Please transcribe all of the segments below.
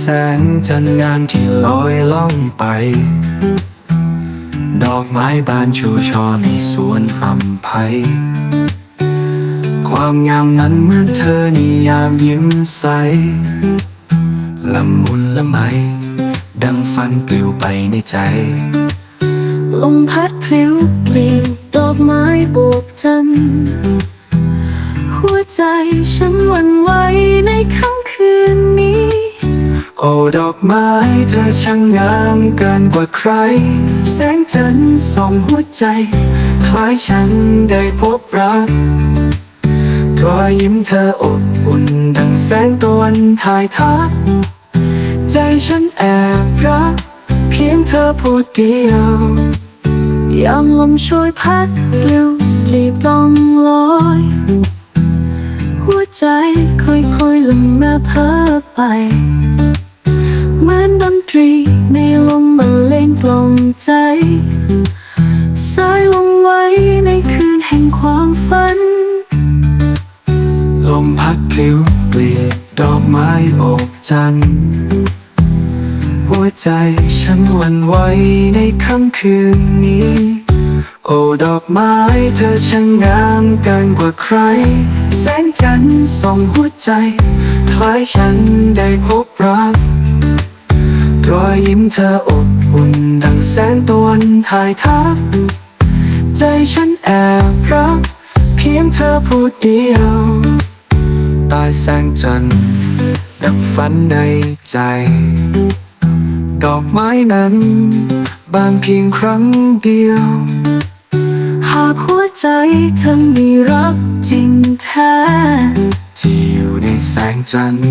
แสงจันทร์งามที่ลอยล่องไป ดอกไม้บานชูช่อในสวนอำไพความงามนั้นเมื่อเธอนิยามยิ้มใสละมุนละไม ดังฝันปลิวไปในใจ ลมพัดพลิ้วปลิวดอกไม้โบกจัน หัวใจฉันวันไหวในค่ำคืนนี้ โอ้ดอกไม้เธอช่างงามเกินกว่าใคร แสงจันทร์ส่องหัวใจ คล้ายฉันได้พบรักรอยยิ้มเธออบอุ่นดังแสงตะวันถ่ายทัก ใจฉันแอบรัก เพียงเธอพูดเดียวยามลมช่วยพัดปลิวปลีบลองลอย หัวใจค่อยๆลมแม่เพ้อไป ตรี ในลมบรรเลงกล่อมใจ สายลงไว้ในคืนแห่งความฝัน ลมพัดพลิ้วเปลี่ยนดอกไม้อบจันทร์หัวใจฉันหวั่นไหวในค่ำคืนนี้ โอ้ดอกไม้เธอช่างงามเกินกว่าใคร แสงจันทร์ส่องหัวใจ คล้ายฉันได้พบรัก ยิ้มเธออบอุ่นดังแสงตะวันถ่ายทัก ใจฉันแอบรัก เพียงเธอพูดเดียวใตายแสงจันทร์ดับฝันในใจ ดอกไม้นั้นบานเพียงครั้งเดียว หากหัวใจเธอมีรักจริงแท้ที่อยู่ในแสงจันทร์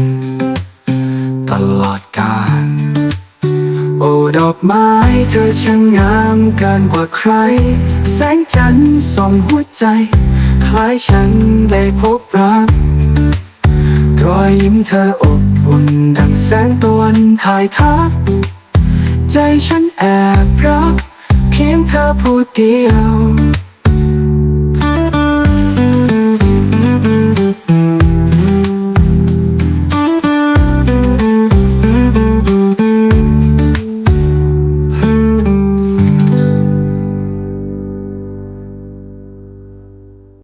ตลอดกาล โอ้ดอกไม้เธอช่างงามเกินกว่าใคร แสงจันทร์ส่องหัวใจ คล้ายฉันได้พบรัก รอยยิ้มเธออบอุ่นดังแสงตะวันถ่ายทักใจฉันแอบรัก เพียงเธอพูดเดียว